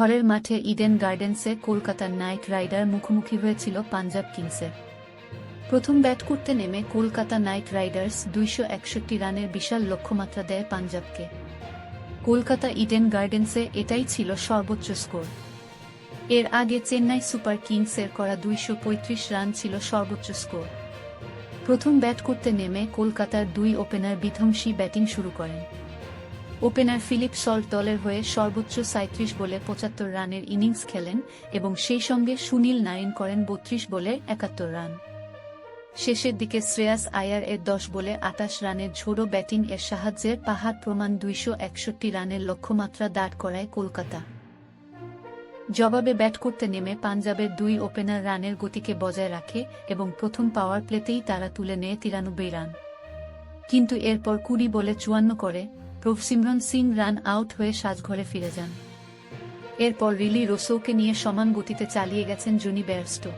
ঘরের মাঠে ইডেন গার্ডেন্সে কলকাতার নাইট রাইডার মুখোমুখি হয়েছিল পাঞ্জাব কিংসের প্রথম ব্যাট করতে নেমে কলকাতা নাইট রাইডার্স দুইশো একষট্টি রানের বিশাল লক্ষ্যমাত্রা দেয় পাঞ্জাবকে। কলকাতা ইডেন গার্ডেন্সে এটাই ছিল সর্বোচ্চ স্কোর। এর আগে চেন্নাই সুপার কিংসের করা দুইশো পঁয়ত্রিশ রান ছিল সর্বোচ্চ স্কোর। প্রথম ব্যাট করতে নেমে কলকাতার দুই ওপেনার বিধ্বংসী ব্যাটিং শুরু করেন। ওপেনার ফিলিপ সল্ট দলের হয়ে সর্বোচ্চ সাঁত্রিশ বলে পঁচাত্তর রানের ইনিংস খেলেন এবং সেই সঙ্গে সুনীল নারিন করেন বত্রিশ বলে একাত্তর রান। শেষের দিকে শ্রেয়াস আয়ার এর দশ বলে আটাশ রানের ঝোড়ো ব্যাটিং এর সাহায্যে পাহাড় প্রমাণ দুইশো একষট্টি রানের লক্ষ্যমাত্রা দাঁড় করায় কলকাতা। জবাবে ব্যাট করতে নেমে পাঞ্জাবের দুই ওপেনার রানের গতিকে বজায় রাখে এবং প্রথম পাওয়ার প্লেতেই তারা তুলে নেয় তিরানব্বই রান। কিন্তু এরপর কুড়ি বলে চুয়ান্ন করে প্রভসিমরন সিং রান আউট হয়ে সাজঘরে ফিরে যান। এরপর রিলি রোসোকে নিয়ে সমান গতিতে চালিয়ে গেছেন জনি বেয়ারস্টো।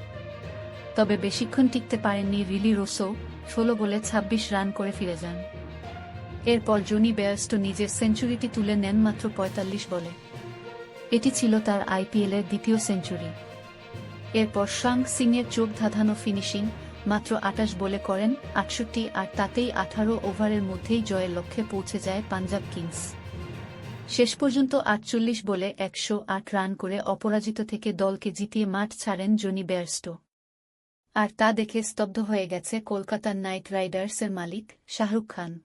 তবে বেশিক্ষণ টিকতে পারেননি রিলি রোসো, ষোলো বলে ২৬ রান করে ফিরে যান। এরপর জনি বেয়ারস্টো নিজের সেঞ্চুরিটি তুলে নেন মাত্র ৪৫ বলে। এটি ছিল তার আইপিএলের দ্বিতীয় সেঞ্চুরি। এরপর শাং সিংয়ের চোখ ধাঁধানো ফিনিশিং মাত্র আটাশ বলে করেন, আটষট্টি আর তাতেই আঠারো ওভারের মধ্যেই জয়ের লক্ষ্যে পৌঁছে যায় পাঞ্জাব কিংস। শেষ পর্যন্ত আটচল্লিশ বলে একশো আট রান করে অপরাজিত থেকে দলকে জিতিয়ে মাঠ ছাড়েন জনি বেয়ারস্টো আর তা দেখে স্তব্ধ হয়ে গেছে কলকাতার নাইট রাইডার্সের মালিক শাহরুখ খান।